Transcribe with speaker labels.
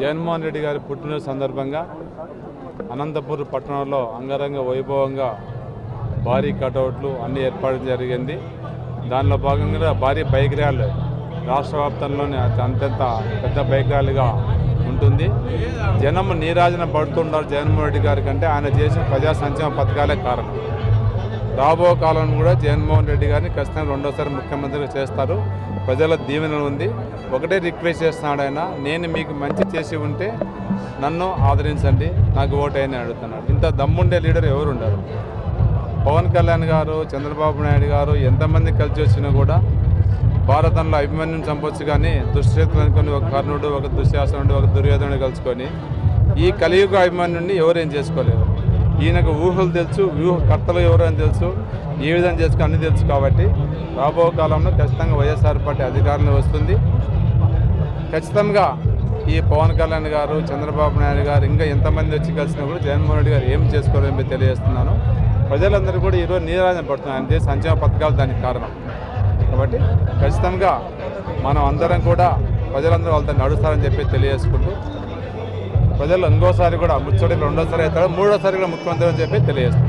Speaker 1: జగన్మోహన్ రెడ్డి గారి పుట్టినరోజు సందర్భంగా అనంతపూర్ పట్టణంలో అంగరంగ వైభవంగా భారీ కటౌట్లు అన్ని ఏర్పాటు జరిగింది. దానిలో భాగంగా భారీ బైక్ ర్యాలీ రాష్ట్ర వ్యాప్తంలోనే అత్యంత పెద్ద బైక్ ర్యాలీగా ఉంటుంది. జనం నీరాజన పడుతుండారు జగన్మోహన్ రెడ్డి గారి కంటే ఆయన చేసిన ప్రజా సంక్షేమ పథకాలే కారణం. రాబో కాలం కూడా జగన్మోహన్ రెడ్డి గారిని ఖచ్చితంగా రెండోసారి ముఖ్యమంత్రిగా చేస్తారు. ప్రజల దీవెన ఉంది. ఒకటే రిక్వెస్ట్ చేస్తున్నాడు ఆయన. నేను మీకు మంచి చేసి ఉంటే నన్ను ఆదరించండి. నాకు ఓటైన అడుగుతున్నాడు. ఇంత దమ్ముండే లీడర్ ఎవరు ఉండరు. పవన్ కళ్యాణ్ గారు చంద్రబాబు నాయుడు గారు ఎంతమంది కలిసి వచ్చినా కూడా భారతంలో అభిమన్యుని చంపొచ్చు కానీ దుశ్చేతులు ఒక కర్ణుడు ఒక దుశ్శాసనుడు ఒక దుర్యోధనుడు కలుసుకొని ఈ కలియుగ అభిమన్యుడిని ఎవరేం చేసుకోలేరు? ఈయనకు ఊహలు తెలుసు వ్యూహకర్తలు ఎవరు అని తెలుసు ఏ విధంగా చేసుకో అన్నీ తెలుసు కాబట్టి రాబో కాలంలో ఖచ్చితంగా వైఎస్ఆర్ పార్టీ అధికారంలో వస్తుంది. ఖచ్చితంగా ఈ పవన్ కళ్యాణ్ గారు చంద్రబాబు నాయుడు గారు ఇంకా ఎంతమంది వచ్చి కలిసినా కూడా జగన్మోహన్ రెడ్డి గారు ఏం చేసుకోవాలని చెప్పి తెలియజేస్తున్నాను. ప్రజలందరూ కూడా ఈరోజు నీరాజన పడుతున్నారు. అంటే సంక్షేమ పథకాలు దానికి కారణం. కాబట్టి ఖచ్చితంగా మనం అందరం కూడా ప్రజలందరూ వాళ్ళతో నడుస్తారని చెప్పి తెలియజేసుకుంటూ ప్రజలు ఇంకోసారి కూడా ముచ్చటి రెండోసారి అవుతాడు మూడోసారి కూడా ముఖ్యమంత్రి అని చెప్పి తెలియజేస్తారు